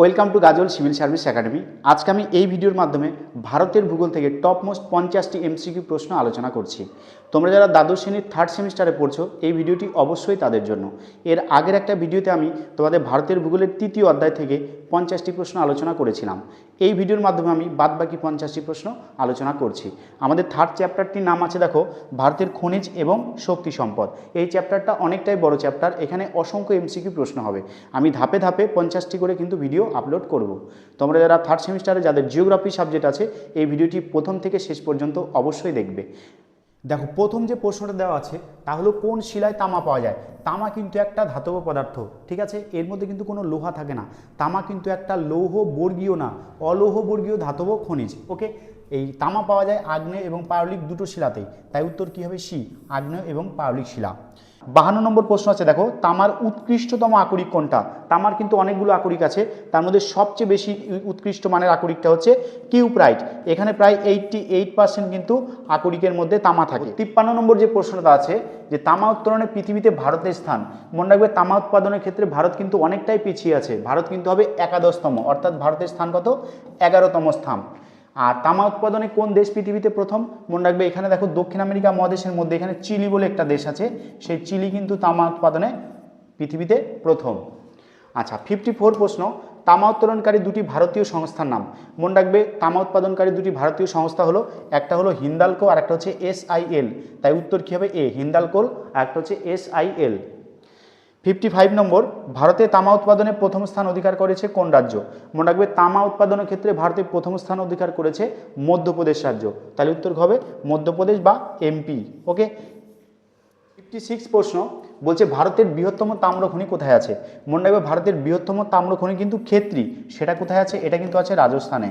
Welcome to Gazal civil service academy. আজকে আমি এই ভিডিওর মাধ্যমে ভারতের ভূগোল থেকে টপ মোস্ট পঞ্চাশটি এমসিকিউ প্রশ্ন আলোচনা করছি। তোমরা যারা দ্বাদশ শ্রেণির থার্ড সেমিস্টারে পড়ছো, এই ভিডিওটি অবশ্যই তাদের জন্য। এর আগের একটা ভিডিওতে আমি তোমাদের ভারতের ভূগোলের তৃতীয় অধ্যায় থেকে পঞ্চাশটি প্রশ্ন আলোচনা করেছিলাম। এই ভিডিওর মাধ্যমে আমি বাদবাকি পঞ্চাশটি প্রশ্ন আলোচনা করছি। আমাদের থার্ড চ্যাপ্টারটির নাম আছে দেখো, ভারতের খনিজ এবং শক্তি সম্পদ। এই চ্যাপ্টারটা অনেকটাই বড় চ্যাপ্টার এখানে অসংখ্য এমসিকিউ প্রশ্ন হবে। আমি ধাপে ধাপে পঞ্চাশটি করে কিন্তু ভিডিও আপলোড করব। তোমরা যারা থার্ড সেমিস্টারে যাদের জিওগ্রাফি সাবজেক্ট আছে, এই ভিডিওটি প্রথম থেকে শেষ পর্যন্ত অবশ্যই দেখবে। দেখো, প্রথম যে প্রশ্নটা দেওয়া আছে, তা হলো কোন শিলায় তামা পাওয়া যায়? তামা কিন্তু একটা ধাতব পদার্থ, ঠিক আছে? এর মধ্যে কিন্তু কোনো লোহা থাকে না। তামা কিন্তু একটা লৌহ বর্গীয় না অলৌহ বর্গীয় ধাতব খনিজ, ওকে? এই তামা পাওয়া যায় আগ্নেয় এবং পারলিক দুটো শিলাতেই। তাই উত্তর কী হবে? সি, আগ্নেয় এবং পারলিক শিলা। বাহান্ন নম্বর প্রশ্ন আছে, দেখো, তামার উৎকৃষ্টতম আকরিক কোনটা? তামার কিন্তু অনেকগুলো আকরিক আছে, তার মধ্যে সবচেয়ে বেশি উৎকৃষ্ট মানের আকরিকটা হচ্ছে কিউপ্রাইট। এখানে প্রায় এইটটি এইট পার্সেন্ট কিন্তু আকরিকের মধ্যে তামা থাকে। তিপ্পান্ন নম্বর যে প্রশ্নটা আছে, যে তামা উত্তোলনে পৃথিবীতে ভারতের স্থান, মনে রাখবে তামা উৎপাদনের ক্ষেত্রে ভারত কিন্তু অনেকটাই পিছিয়ে আছে। ভারত কিন্তু হবে একাদশতম, অর্থাৎ ভারতের স্থান কত? এগারোতম স্থান। আর তামা উৎপাদনে কোন দেশ পৃথিবীতে প্রথম? মনে রাখবে, এখানে দেখো দক্ষিণ আমেরিকা মহাদেশের মধ্যে এখানে চিলি বলে একটা দেশ আছে। সেই চিলি কিন্তু তামা উৎপাদনে পৃথিবীতে প্রথম। আচ্ছা ফিফটি ফোর প্রশ্ন, তামা উত্তোলনকারী দুটি ভারতীয় সংস্থার নাম। মনে রাখবে, তামা উৎপাদনকারী দুটি ভারতীয় সংস্থা হলো, একটা হলো হিন্দালকো আর একটা হচ্ছে এসআইএল তাই উত্তর কী হবে? এ, হিন্দালকোল আর একটা হচ্ছে এসআইএল ফিফটি ফাইভ নম্বর, ভারতে তামা উৎপাদনে প্রথম স্থান অধিকার করেছে কোন রাজ্য? মনে রাখবে, তামা উৎপাদনের ক্ষেত্রে ভারতে প্রথম স্থান অধিকার করেছে মধ্যপ্রদেশ রাজ্য। তাহলে উত্তর হবে মধ্যপ্রদেশ বা এমপি, ওকে? ফিফটি সিক্স প্রশ্ন, বলছে ভারতের বৃহত্তম তাম্রখনি কোথায় আছে? মনে রাখবে, ভারতের বৃহত্তম তাম্রখনি কিন্তু ক্ষেত্রী। সেটা কোথায় আছে? এটা কিন্তু আছে রাজস্থানে।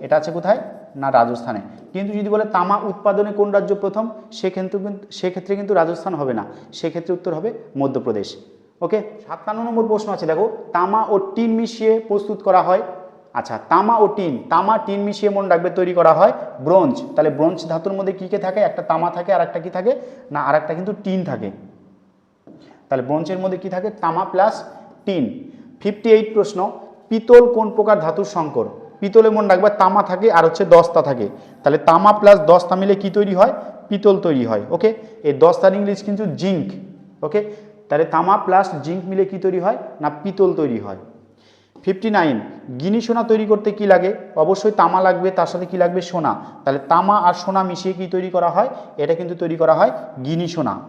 এটা আছে কোথায়? না, রাজস্থানে। কিন্তু যদি বলে তামা উৎপাদনে কোন রাজ্য প্রথম, সেক্ষেত্রে কিন্তু সেক্ষেত্রে কিন্তু রাজস্থান হবে না। সেক্ষেত্রে উত্তর হবে মধ্যপ্রদেশ। ওকে সাতান্ন নম্বর প্রশ্ন আছে, দেখো, তামা ও টিন মিশিয়ে প্রস্তুত করা হয়। আচ্ছা তামা ও টিন, তামা, টিন মিশিয়ে মনে রাখবে, তৈরি করা হয় ব্রোঞ্জ। তাহলে ব্রোঞ্জ ধাতুর মধ্যে কী কে থাকে? একটা তামা থাকে আর একটা কী থাকে? না আর একটা কিন্তু টিন থাকে। তাহলে ব্রোঞ্জের মধ্যে কি থাকে? তামা প্লাস টিন। ফিফটি এইট প্রশ্ন, পিতল কোন প্রকার ধাতুর সংকর? পিতলে মনে রাখবে, তামা থাকে আর হচ্ছে দস্তা থাকে। তাহলে তামা প্লাস দস্তা মিলে কি তৈরি হয়? পিতল তৈরি হয় ওকে এই দস্তার ইংলিশ কিন্তু জিঙ্ক ওকে তাহলে তামা প্লাস জিঙ্ক মিলে কি তৈরি হয়? না পিতল তৈরি হয়। ফিফটি নাইন গিনি সোনা তৈরি করতে কি লাগে? অবশ্যই তামা লাগবে, তার সাথে কি লাগবে? সোনা। তাহলে তামা আর সোনা মিশিয়ে কি তৈরি করা হয়? এটা কিন্তু তৈরি করা হয় গিনি সোনা।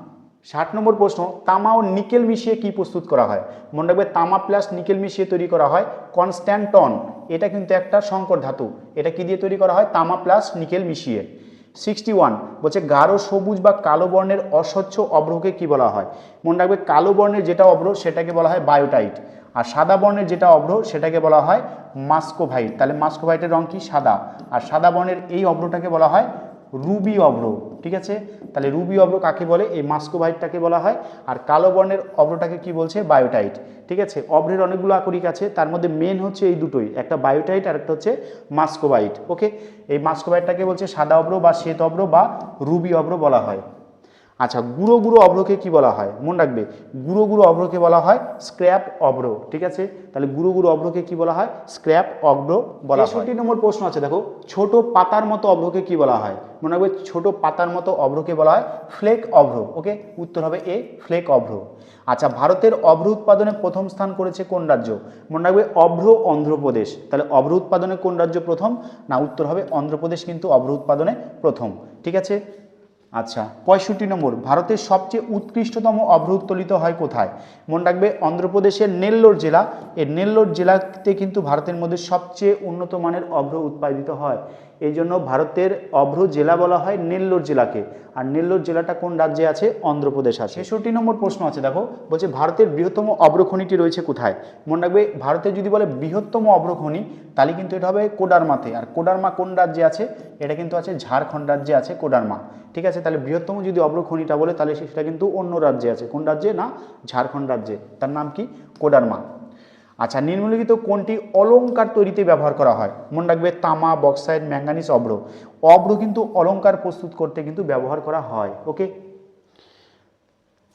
ষাট নম্বর প্রশ্ন, তামা ও নিকেল মিশিয়ে কি প্রস্তুত করা হয়? মনে রাখবে, তামা প্লাস নিকেল মিশিয়ে তৈরি করা হয় কনস্ট্যান্টন। এটা কিন্তু একটা সংকর ধাতু। এটা কি দিয়ে তৈরি করা হয়? তামা প্লাস নিকেল মিশিয়ে। সিক্সটি ওয়ান বলছে গাঢ় সবুজ বা কালো বর্ণের অস্বচ্ছ অভ্রকে কি বলা হয়? মনে রাখবে কালো বর্ণের যেটা অব্র সেটাকে বলা হয় বায়োটাইট। আর সাদা বর্ণের যেটা অভ্র সেটাকে বলা হয় মাস্কোভাইট। তাহলে মাস্কোভাইটের রং কি? সাদা। আর সাদা বর্ণের এই অব্রহটাকে বলা হয় রুবি অব্র ঠিক আছে? তাহলে রুবি অব্র কাকে বলে? এই মাস্কোভাইটটাকে বলা হয়। আর কালো বর্ণের অব্রটাকে কি বলছে? বায়োটাইট, ঠিক আছে? অব্রের অনেকগুলো আকরিক আছে, তার মধ্যে মেন হচ্ছে এই দুটোই, একটা বায়োটাইট আর একটা হচ্ছে মাস্কোভাইট ওকে এই মাস্কোভাইটটাকে বলছে সাদা অব্র বা শ্বেত অব্র বা রুবি অব্র বলা হয়। আচ্ছা গুঁড়ো গুঁড়ো অভ্রকে কি বলা হয়? মনে রাখবে গুঁড়ো গুঁড়ো অভ্রকে বলা হয় স্ক্র্যাপ অভ্র ঠিক আছে? তাহলে গুঁড়ো গুঁড়ো অভ্রকে কি বলা হয়? স্ক্র্যাপ অভ্র বলা হয়। তেষট্টি নম্বর প্রশ্ন আছে দেখো। ছোট পাতার মতো অভ্রকে কি বলা হয়? মনে রাখবে ছোট পাতার মতো অভ্রকে বলা হয় ফ্লেক অভ্র ওকে? উত্তর হবে এ ফ্লেক অভ্র আচ্ছা ভারতের অভ্র উৎপাদনে প্রথম স্থান করেছে কোন রাজ্য? মনে রাখবে অভ্র অন্ধ্রপ্রদেশ। তাহলে অভ্র উৎপাদনে কোন রাজ্য প্রথম? না উত্তর হবে অন্ধ্রপ্রদেশ কিন্তু অভ্র উৎপাদনে প্রথম ঠিক আছে? আচ্ছা পঁয়ষট্টি নম্বর, ভারতের সবচেয়ে উৎকৃষ্টতম অভ্র উত্তোলিত হয় কোথায়? মনে রাখবে, অন্ধ্রপ্রদেশের নেল্লোর জেলা। এই নেল্লোর জেলাতে কিন্তু ভারতের মধ্যে সবচেয়ে উন্নত মানের অভ্র উৎপাদিত হয়। এই জন্য ভারতের অভ্র জেলা বলা হয় নেল্লোর জেলাকে। আর নেল্লোর জেলাটা কোন রাজ্যে আছে? অন্ধ্রপ্রদেশ আছে। ছেষট্টি নম্বর প্রশ্ন আছে, দেখো। বলছে, ভারতের বৃহত্তম অভ্রখনিটি রয়েছে কোথায়? মনে রাখবে, ভারতে যদি বলে বৃহত্তম অভ্রখনি তাহলে কিন্তু এটা হবে কোডারমাতে। আর কোডারমা কোন রাজ্যে আছে? এটা কিন্তু আছে ঝাড়খণ্ড রাজ্যে আছে কোডারমা। ঠিক আছে, তাহলে বৃহত্তম যদি অভ্রখনিটা বলে, তাহলে সেটা কিন্তু অন্য রাজ্যে আছে। কোন রাজ্যে? না, ঝাড়খণ্ড রাজ্যে। তার নাম কি? কোডারমা। আচ্ছা নিম্নলিখিত কোনটি অলঙ্কার তৈরিতে ব্যবহার করা হয়? মনে রাখবে তামা বক্সাইড ম্যাঙ্গানিস অব্র। অব্র কিন্তু অলঙ্কার প্রস্তুত করতে কিন্তু ব্যবহার করা হয়, ওকে?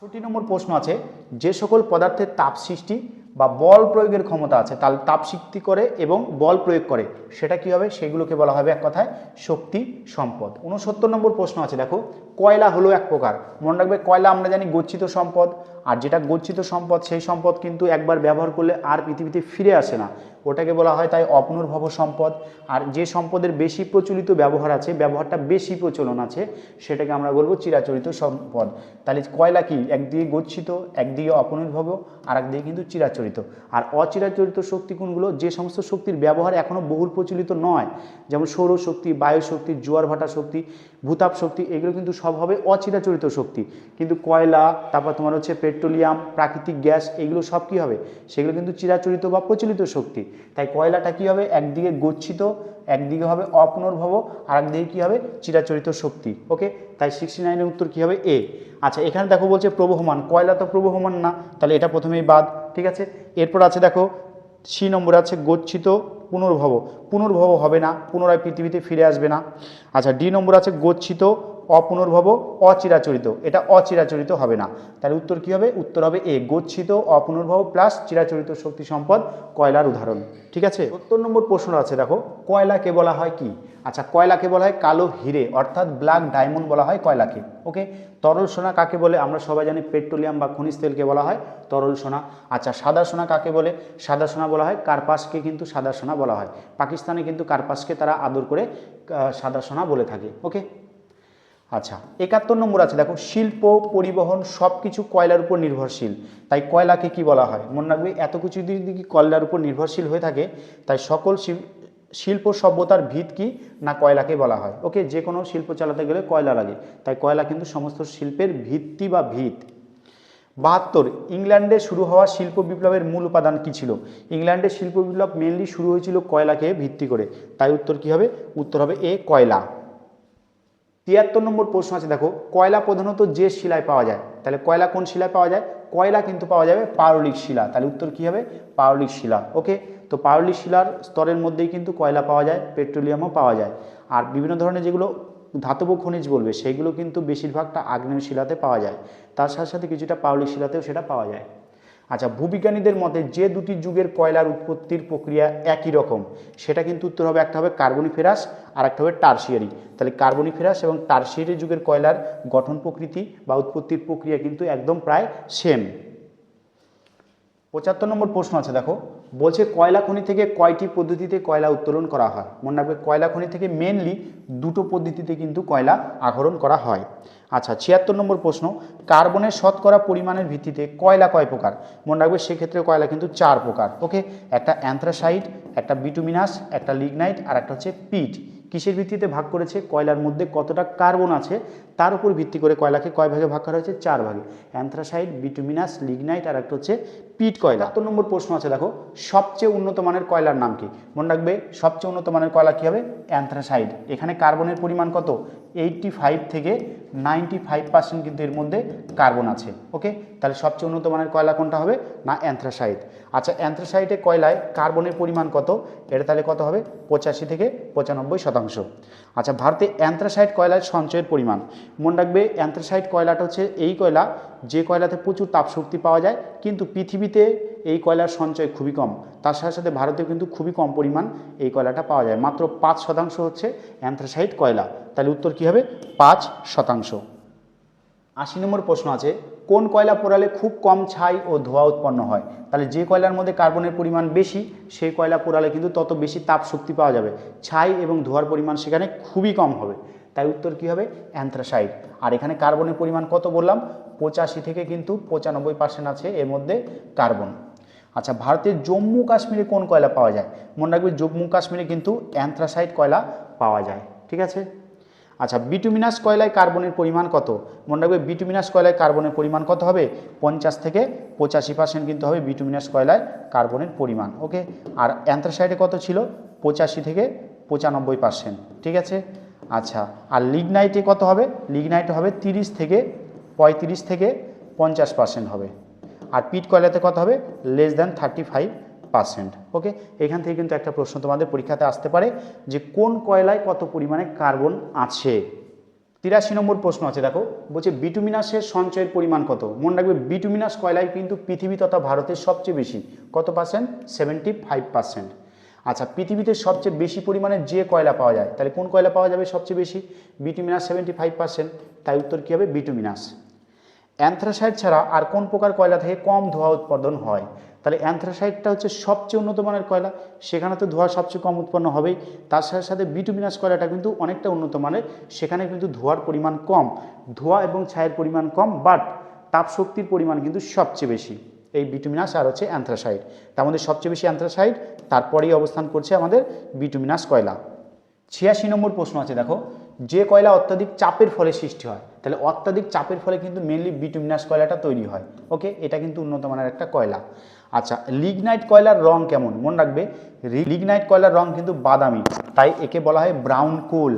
ষোটি নম্বর প্রশ্ন আছে, যে সকল পদার্থের তাপ সৃষ্টি বা বল প্রয়োগের ক্ষমতা আছে তাহলে তাপ সিক্তি করে এবং বল প্রয়োগ করে, সেটা কি হবে? সেগুলোকে বলা হবে এক কথায় শক্তি সম্পদ। উনসত্তর নম্বর প্রশ্ন আছে, দেখো। কয়লা হলো এক প্রকার। মনে রাখবে, কয়লা আমরা জানি গচ্ছিত সম্পদ, আর যেটা গচ্ছিত সম্পদ, সেই সম্পদ কিন্তু একবার ব্যবহার করলে আর পৃথিবীতে ফিরে আসে না। ওটাকে বলা হয় তাই অপুনর্ভব সম্পদ। আর যে সম্পদের বেশি প্রচলিত ব্যবহার আছে, ব্যবহারটা বেশি প্রচলন আছে, সেটাকে আমরা বলব চিরাচরিত সম্পদ। তাহলে কয়লা কি? একদিকে গচ্ছিত, একদিকে অপুনর্ভব আর একদিকে কিন্তু চিরাচরিত। আর অচিরাচরিত শক্তি কোনগুলো? যে সমস্ত শক্তির ব্যবহার এখনও বহুল প্রচলিত নয়। যেমন সৌরশক্তি বায়ু শক্তি, জোয়ার ভাটা শক্তি, ভূতাপ শক্তি, এগুলো কিন্তু সব হবে অচিরাচরিত শক্তি। কিন্তু কয়লা, তারপর তোমার হচ্ছে পেট্রোলিয়াম, প্রাকৃতিক গ্যাস, এগুলো সব কি হবে? সেগুলো কিন্তু চিরাচরিত বা প্রচলিত শক্তি। তাই কয়লাটা কি হবে? একদিকে গচ্ছিত, একদিকে হবে অপুনর্ভব আর একদিকে কি হবে? চিরাচরিত শক্তি। ওকে? তাই সিক্সটি নাইনের উত্তর কি হবে? এ আচ্ছা এখানে দেখো বলছে প্রবহমান। কয়লা তো প্রবহমান না, তাহলে এটা প্রথমেই বাদ, ঠিক আছে? এরপর আছে দেখো, সি নম্বরে আছে গচ্ছিত পুনর্ভব। পুনর্ভব হবে না, পুনরায় পৃথিবীতে ফিরে আসবে না। আচ্ছা ডি নম্বর আছে গচ্ছিত অপুনর্ভব, অচিরাচরিত। এটা অচিরাচরিত হবে না। তাহলে উত্তর কি হবে? উত্তর হবে এ, গচ্ছিত, অপুনর্ভব প্লাস চিরাচরিত শক্তি সম্পদ, কয়লার উদাহরণ। ঠিক আছে? সত্তর নম্বর প্রশ্ন আছে, দেখো। কয়লাকে বলা হয় কি? আচ্ছা কয়লাকে বলা হয় কালো হিরে, অর্থাৎ ব্ল্যাক ডায়মন্ড বলা হয় কয়লাকে। ওকে তরল সোনা কাকে বলে? আমরা সবাই জানি পেট্রোলিয়াম বা খনিজ তেলকে বলা হয় তরল সোনা। আচ্ছা সাদা সোনা কাকে বলে? সাদা সোনা বলা হয় কার্পাসকে কিন্তু সাদা সোনা বলা হয়। পাকিস্তানে কিন্তু কার্পাসকে তারা আদর করে সাদা সোনা বলে থাকে। ওকে আচ্ছা একাত্তর নম্বর আছে, দেখো, শিল্প, পরিবহন সব কিছু কয়লার উপর নির্ভরশীল। তাই কয়লাকে কি বলা হয়? মনে রাখবে, এত কিছু যদি কয়লার উপর নির্ভরশীল হয়ে থাকে, তাই সকল শিল- শিল্প সভ্যতার ভিত কি না কয়লাকে বলা হয়? ওকে যে কোনো শিল্প চালাতে গেলে কয়লা লাগে। তাই কয়লা কিন্তু সমস্ত শিল্পের ভিত্তি বা ভিত। বাহাত্তর, ইংল্যান্ডে শুরু হওয়া শিল্প বিপ্লবের মূল উপাদান কী ছিল? ইংল্যান্ডের শিল্প বিপ্লব মেনলি শুরু হয়েছিল কয়লাকে ভিত্তি করে। তাই উত্তর কি হবে? উত্তর হবে এ, কয়লা। তিয়াত্তর নম্বর প্রশ্ন আছে, দেখো, কয়লা প্রধানত যে শিলায় পাওয়া যায়? তাহলে কয়লা কোন শিলায় পাওয়া যায়? কয়লা কিন্তু পাওয়া যাবে পারলিক শিলা। তাহলে উত্তর কী হবে? পারলিক শিলা। ওকে তো পারলিক শিলার স্তরের মধ্যেই কিন্তু কয়লা পাওয়া যায়, পেট্রোলিয়ামও পাওয়া যায়। আর বিভিন্ন ধরনের যেগুলো ধাতব খনিজ বলবে, সেগুলো কিন্তু বেশিরভাগটা আগ্নেয় শিলাতে পাওয়া যায়। তার সাথে সাথে কিছুটা পারলিক শিলাতেও সেটা পাওয়া যায়। আচ্ছা ভূবিজ্ঞানীদের মতে যে দুটি যুগের কয়লার উৎপত্তির প্রক্রিয়া একই রকম, সেটা কিন্তু উত্তর হবে, একটা হবে কার্বনিফেরাস আর একটা হবে টার্সিয়ারি। তাহলে কার্বনিফেরাস এবং টার্সিয়ারি যুগের কয়লার গঠন প্রকৃতি বা উৎপত্তির প্রক্রিয়া কিন্তু একদম প্রায় সেম পঁচাত্তর নম্বর প্রশ্ন আছে, দেখো। বলছে কয়লা খনি থেকে কয়টি পদ্ধতিতে কয়লা উত্তোলন করা হয়? মনে রাখবে, কয়লা খনি থেকে মেনলি দুটো পদ্ধতিতে কিন্তু কয়লা আহরণ করা হয়। আচ্ছা ছিয়াত্তর নম্বর প্রশ্ন কার্বনের শতকরা পরিমাণের ভিত্তিতে কয়লা কয় প্রকার? মনে রাখবে, সেক্ষেত্রে কয়লা কিন্তু চার প্রকার। ওকে, একটা অ্যান্থ্রাসাইড একটা বিটুমিনাস, একটা লিগনাইট আর একটা হচ্ছে পিট। কিসের ভিত্তিতে ভাগ করেছে? কয়লার মধ্যে কতটা কার্বন আছে? তার উপর ভিত্তি করে কয়লাকে কয় ভাগে ভাগ করা হয়েছে? চার ভাগে। অ্যান্থ্রাসাইড, বিটুমিনাস, লিগনাইট আর একটা হচ্ছে পিট কয়লা। একাত্তর নম্বর প্রশ্ন আছে, দেখো। সবচেয়ে উন্নত মানের কয়লার নাম কি? মনে রাখবে, সবচেয়ে উন্নত মানের কয়লা কী হবে? অ্যান্থ্রাসাইড। এখানে কার্বনের পরিমাণ কত? এইটটি ফাইভ থেকে নাইনটি ফাইভ পার্সেন্ট কিন্তু এর মধ্যে কার্বন আছে ওকে তাহলে সবচেয়ে উন্নত মানের কয়লা কোনটা হবে? না অ্যান্থ্রাসাইড আচ্ছা অ্যান্থ্রাসাইডে কয়লায় কার্বনের পরিমাণ কত? এটা তাহলে কত হবে? পঁচাশি থেকে পঁচানব্বই শতাংশ। আচ্ছা ভারতে অ্যান্থ্রাসাইড কয়লার সঞ্চয়ের পরিমাণ? মনে রাখবে অ্যান্থ্রাসাইড কয়লাটা হচ্ছে এই কয়লা যে কয়লাতে প্রচুর তাপশক্তি পাওয়া যায়, কিন্তু পৃথিবীতে এই কয়লার সঞ্চয় খুবই কম। তার সাথে সাথে ভারতেও কিন্তু খুবই কম পরিমাণ এই কয়লাটা পাওয়া যায়। মাত্র পাঁচ শতাংশ হচ্ছে অ্যান্থ্রাসাইড কয়লা। তাহলে উত্তর কী হবে? পাঁচ শতাংশ। আশি নম্বর প্রশ্ন আছে, কোন কয়লা পোড়ালে খুব কম ছাই ও ধোঁয়া উৎপন্ন হয়? তাহলে যে কয়লার মধ্যে কার্বনের পরিমাণ বেশি সেই কয়লা পোড়ালে কিন্তু তত বেশি তাপ শক্তি পাওয়া যাবে। ছাই এবং ধোঁয়ার পরিমাণ সেখানে খুবই কম হবে। তাই উত্তর কী হবে? অ্যান্থ্রাসাইড। আর এখানে কার্বনের পরিমাণ কত বললাম? পঁচাশি থেকে কিন্তু পঁচানব্বই পার্সেন্ট আছে এর মধ্যে কার্বন। আচ্ছা ভারতের জম্মু কাশ্মীরে কোন কয়লা পাওয়া যায়? মনে রাখবে জম্মু কাশ্মীরে কিন্তু অ্যান্থ্রাসাইড কয়লা পাওয়া যায়। ঠিক আছে? আচ্ছা বিটুমিনাস কয়লায় কার্বনের পরিমাণ কত? মনে রাখবে বিটুমিনাস কয়লায় কার্বনের পরিমাণ কত হবে? পঞ্চাশ থেকে পঁচাশি পার্সেন্ট কিন্তু হবে বিটুমিনাস কয়লায় কার্বনের পরিমাণ। ওকে আর অ্যান্থ্রাসাইডে কত ছিল? পঁচাশি থেকে পঁচানব্বই পার্সেন্ট ঠিক আছে? আচ্ছা আর লিগনাইটে কত হবে? লিগনাইটে হবে তিরিশ থেকে পঁয়ত্রিশ থেকে পঞ্চাশ পার্সেন্ট হবে। আর পিট কয়লাতে কত হবে? Less than thirty five percent okay এখান থেকে কিন্তু একটা প্রশ্ন তোমাদের পরীক্ষাতে আসতে পারে যে কোন কয়লায় কত পরিমাণে কার্বন আছে? তিরাশি নম্বর প্রশ্ন আছে, দেখো। বলছে বিটুমিনাসের সঞ্চয়ের পরিমাণ কত? মনে রাখবে বিটুমিনাস কয়লায় কিন্তু পৃথিবী তথা ভারতের সবচেয়ে বেশি। কত পার্সেন্ট সেভেন্টি ফাইভ পার্সেন্ট আচ্ছা পৃথিবীতে সবচেয়ে বেশি পরিমাণে যে কয়লা পাওয়া যায়, তাহলে কোন কয়লা পাওয়া যাবে সবচেয়ে বেশি? বিটুমিনাস সেভেন্টি ফাইভ পার্সেন্ট তাই উত্তর কী হবে? বিটুমিনাস অ্যান্থ্রাসাইড ছাড়া আর কোন প্রকার কয়লা থেকে কম ধোঁয়া উৎপাদন হয়? তাহলে অ্যান্থ্রাসাইডটা হচ্ছে সবচেয়ে উন্নত মানের কয়লা, সেখানে তো ধোঁয়া সবচেয়ে কম উৎপন্ন হবেই। তার সাথে সাথে বিটুমিনাস কয়লাটা কিন্তু অনেকটা উন্নত মানের, সেখানে কিন্তু ধোঁয়ার পরিমাণ কম, ধোঁয়া এবং ছায়ের পরিমাণ কম বাট তাপ শক্তির পরিমাণ কিন্তু সবচেয়ে বেশি। এই বিটুমিনাস আর হচ্ছে অ্যান্থ্রাসাইড তার মধ্যে সবচেয়ে বেশি অ্যান্থ্রাসাইড তারপরেই অবস্থান করছে আমাদের বিটুমিনাস কয়লা। ছিয়াশি নম্বর প্রশ্ন আছে, দেখো। যে কয়লা অত্যাধিক চাপের ফলে সৃষ্টি হয়, তাহলে অত্যাধিক চাপের ফলে কিন্তু মেনলি বিটুমিনাস কয়লাটা তৈরি হয়। ওকে? এটা কিন্তু উন্নত মানের একটা কয়লা। আচ্ছা লিগনাইট কয়লার রং কেমন? মনে রাখবে লিগনাইট কয়লার রং কিন্তু বাদামি, তাই একে বলা হয় ব্রাউন কোল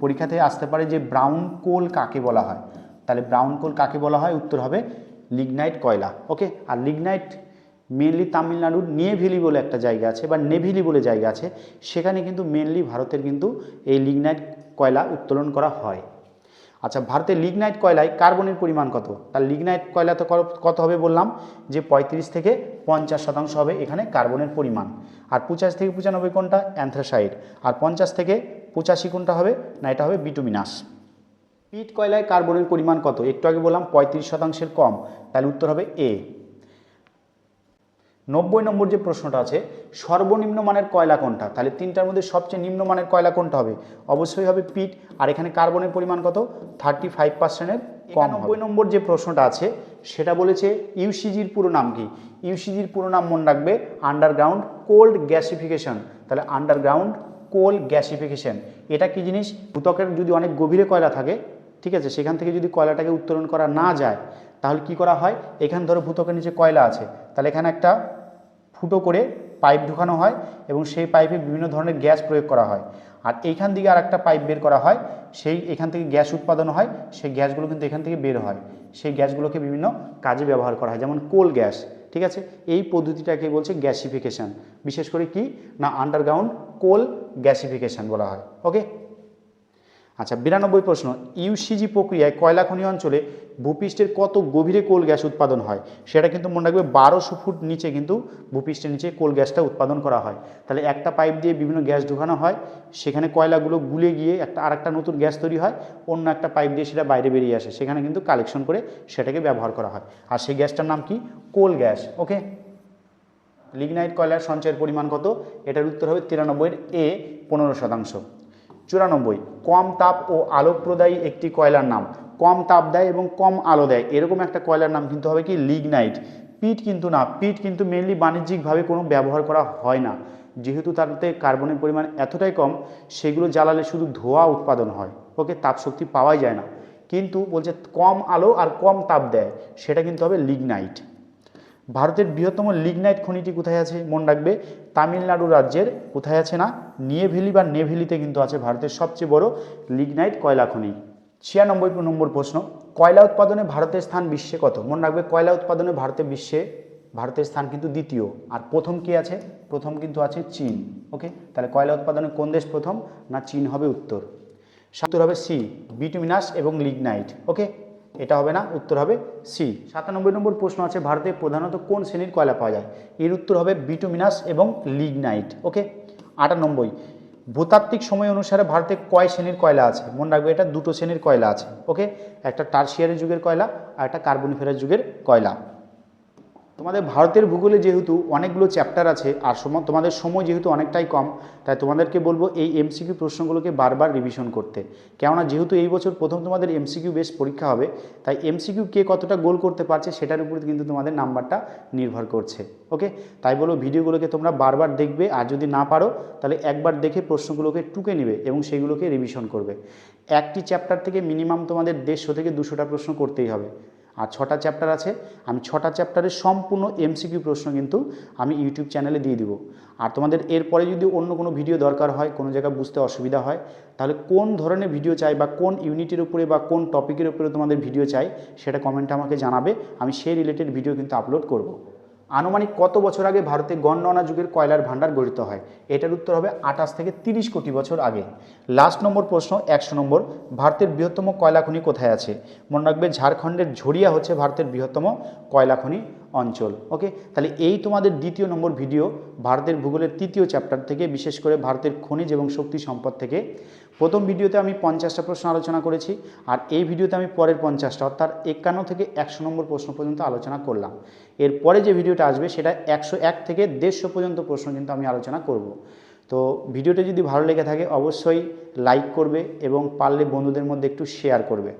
পরীক্ষাতে আসতে পারে যে ব্রাউন কোল কাকে বলা হয়। তাহলে ব্রাউন কোল কাকে বলা হয়? উত্তর হবে লিগনাইট কয়লা ওকে আর লিগনাইট মেনলি তামিলনাড়ুর নিয়েভেলি বলে একটা জায়গা আছে, বা নেভিলি বলে জায়গা আছে, সেখানে কিন্তু মেনলি ভারতের কিন্তু এই লিগনাইট কয়লা উত্তোলন করা হয়। আচ্ছা ভারতের লিগনাইট কয়লায় কার্বনের পরিমাণ কত? তার লিগনাইট কয়লা তো কত- হবে বললাম? যে পঁয়ত্রিশ থেকে পঞ্চাশ শতাংশ হবে এখানে কার্বনের পরিমাণ। আর পঁচাশ থেকে পঁচানব্বই কোনটা? অ্যান্থ্রাসাইড। আর পঞ্চাশ থেকে পঁচাশি কোনটা হবে? না, এটা হবে বিটুমিনাস। পিট কয়লায় কার্বনের পরিমাণ কত? একটু আগে বললাম পঁয়ত্রিশ শতাংশের কম, তাহলে উত্তর হবে এ। নব্বই নম্বর যে প্রশ্নটা আছে, সর্বনিম্ন মানের কয়লা কোনটা? তাহলে তিনটার মধ্যে সবচেয়ে নিম্ন মানের কয়লা কোনটা হবে? অবশ্যই হবে পিট, আর এখানে কার্বনের পরিমাণ কত? থার্টি ফাইভ পার্সেন্টের কম নব্বই নম্বর যে প্রশ্নটা আছে, সেটা বলেছে ইউসিজির পুরো নাম কি? ইউসিজির পুরো নাম মনে রাখবে আন্ডারগ্রাউন্ড কোল্ড গ্যাসিফিকেশন। তাহলে আন্ডারগ্রাউন্ড কোল গ্যাসিফিকেশন, এটা কি জিনিস? ভূতকের যদি অনেক গভীরে কয়লা থাকে ঠিক আছে, সেখান থেকে যদি কয়লাটাকে উত্তোলন করা না যায়, তাহলে কি করা হয়? এখান ধরো ভূতকের নিচে কয়লা আছে, তাহলে এখানে একটা ফুটো করে পাইপ ঢুকানো হয় এবং সেই পাইপে বিভিন্ন ধরনের গ্যাস প্রয়োগ করা হয়। আর এইখান থেকে আর একটা পাইপ বের করা হয়, সেই এখান থেকে গ্যাস উৎপাদন হয়, সেই গ্যাসগুলো কিন্তু এখান থেকে বের হয়। সেই গ্যাসগুলোকে বিভিন্ন কাজে ব্যবহার করা হয়, যেমন কোল গ্যাস, ঠিক আছে? এই পদ্ধতিটাকে বলছে গ্যাসিফিকেশন। বিশেষ করে কি? না আন্ডারগ্রাউন্ড কোল গ্যাসিফিকেশন বলা হয় ওকে আচ্ছা বিরানব্বই প্রশ্ন। ইউসিজি প্রক্রিয়ায় কয়লা খনি অঞ্চলে ভূপৃষ্ঠের কত গভীরে কোল গ্যাস উৎপাদন হয়? সেটা কিন্তু মনে রাখবে, বারোশো ফুট নিচে কিন্তু ভূপৃষ্ঠের নিচে কোল গ্যাসটা উৎপাদন করা হয়। তাহলে একটা পাইপ দিয়ে বিভিন্ন গ্যাস ঢুকানো হয়, সেখানে কয়লাগুলো গুলে গিয়ে একটা আর একটা নতুন গ্যাস তৈরি হয়, অন্য একটা পাইপ দিয়ে সেটা বাইরে বেরিয়ে আসে। সেখানে কিন্তু কালেকশন করে সেটাকে ব্যবহার করা হয়। আর সেই গ্যাসটার নাম কি? কোল গ্যাস। ওকে? লিগনাইট কয়লার সঞ্চয়ের পরিমাণ কত? এটার উত্তর হবে তিরানব্বইয়ের এ পনেরো শতাংশ। চুরানব্বই। কম তাপ ও আলোক প্রদায়ী একটি কয়লার নাম। কম তাপ দেয় এবং কম আলো দেয়। এরকম একটা কয়লার নাম কিন্তু হবে কি? লিগনাইট। পিট কিন্তু না। পিট কিন্তু মেনলি বাণিজ্যিকভাবে কোনো ব্যবহার করা হয় না। যেহেতু তাতে কার্বনের পরিমাণ এতটাই কম, সেগুলো জ্বালালে শুধু ধোঁয়া উৎপাদন হয়। ওকে তাপ শক্তি পাওয়াই যায় না। কিন্তু বলছে কম আলো আর কম তাপ দেয়। সেটা কিন্তু হবে লিগনাইট। ভারতের বৃহত্তম লিগনাইট খনিটি কোথায় আছে, মনে রাখবে? তামিলনাড়ু রাজ্যের কোথায় আছে না? নিয়েভেলি বা নেভেলিতে কিন্তু আছে ভারতের সবচেয়ে বড় লিগনাইট কয়লা খনি। ছিয়ানব্বই নম্বর প্রশ্ন, কয়লা উৎপাদনে ভারতের স্থান বিশ্বে কত? মনে রাখবে, কয়লা উৎপাদনে ভারতের বিশ্বে, ভারতের স্থান কিন্তু দ্বিতীয়। আর প্রথম কি আছে? প্রথম কিন্তু আছে চীন। ওকে? তাহলে কয়লা উৎপাদনে কোন দেশ প্রথম? না চীন হবে উত্তর? উত্তর হবে সি, বিটুমিনাস এবং লিগনাইট ওকে? এটা হবে না, উত্তর হবে সি সাতানব্বই নম্বর প্রশ্ন আছে, ভারতে প্রধানত কোন শ্রেণির কয়লা পাওয়া যায়? এর উত্তর হবে বিটুমিনাস এবং লিগনাইট ওকে আটানব্বই, ভূতাত্ত্বিক সময় অনুসারে ভারতে কয় শ্রেণির কয়লা আছে? মনে রাখবে এটা দুটো শ্রেণির কয়লা আছে ওকে একটা টার্সিয়ারি যুগের কয়লা আর একটা কার্বনিফেরাস যুগের কয়লা। তোমাদের ভারতের ভূগোলে যেহেতু অনেকগুলো চ্যাপ্টার আছে আর সময় তোমাদের সময় যেহেতু অনেকটাই কম, তাই তোমাদেরকে বলব এই এমসিকিউ প্রশ্নগুলোকে বারবার রিভিশন করতে। কেননা যেহেতু এই বছর প্রথম তোমাদের এমসিকিউ বেশ পরীক্ষা হবে, তাই এমসিকিউ কে কতটা গোল করতে পারছে সেটার উপরে কিন্তু তোমাদের নাম্বারটা নির্ভর করছে ওকে তাই বলো ভিডিওগুলোকে তোমরা বারবার দেখবে, আর যদি না পারো, তাহলে একবার দেখে প্রশ্নগুলোকে টুকে নেবে এবং সেগুলোকে রিভিশন করবে। একটি চ্যাপ্টার থেকে মিনিমাম তোমাদের দেড়শো থেকে দুশোটা প্রশ্ন করতেই হবে। আর ছটা চ্যাপ্টার আছে। আমি ছটা চ্যাপ্টারের সম্পূর্ণ এমসিকিউ প্রশ্ন কিন্তু আমি ইউটিউব চ্যানেলে দিয়ে দিব। আর তোমাদের এরপরে যদি অন্য কোনো ভিডিও দরকার হয়, কোনো জায়গায় বুঝতে অসুবিধা হয়, তাহলে কোন ধরনের ভিডিও চাই বা কোন ইউনিটের উপরে বা কোন টপিকের উপরে তোমাদের ভিডিও চাই, সেটা কমেন্টে আমাকে জানাবে। আমি সেই রিলেটেড ভিডিও কিন্তু আপলোড করব। আনুমানিক কত বছর আগে ভারতে গণনা যুগের কয়লার ভাণ্ডার গঠিত হয়? এটার উত্তর হবে আঠাশ থেকে তিরিশ কোটি বছর আগে। লাস্ট নম্বর প্রশ্ন, একশো নম্বর। ভারতের বৃহত্তম কয়লা খনি কোথায় আছে? মনে রাখবে ঝাড়খণ্ডের ঝরিয়া হচ্ছে ভারতের বৃহত্তম কয়লা খনি। অঞ্চল ওকে তাহলে এই তোমাদের দ্বিতীয় নম্বর ভিডিও ভারতের ভূগোলের তৃতীয় চ্যাপ্টার থেকে, বিশেষ করে ভারতের খনিজ এবং শক্তি সম্পদ থেকে। প্রথম ভিডিওতে আমি পঞ্চাশটা প্রশ্ন আলোচনা করেছি, আর এই ভিডিওতে আমি পরের পঞ্চাশটা, অর্থাৎ একান্ন থেকে একশো নম্বর প্রশ্ন পর্যন্ত আলোচনা করলাম। এরপরে যে ভিডিওটা আসবে, সেটা একশো এক থেকে দেড়শো পর্যন্ত প্রশ্ন কিন্তু আমি আলোচনা করব। তো ভিডিওটা যদি ভালো লেগে থাকে, অবশ্যই লাইক করবে এবং পারলে বন্ধুদের মধ্যে একটু শেয়ার করবে।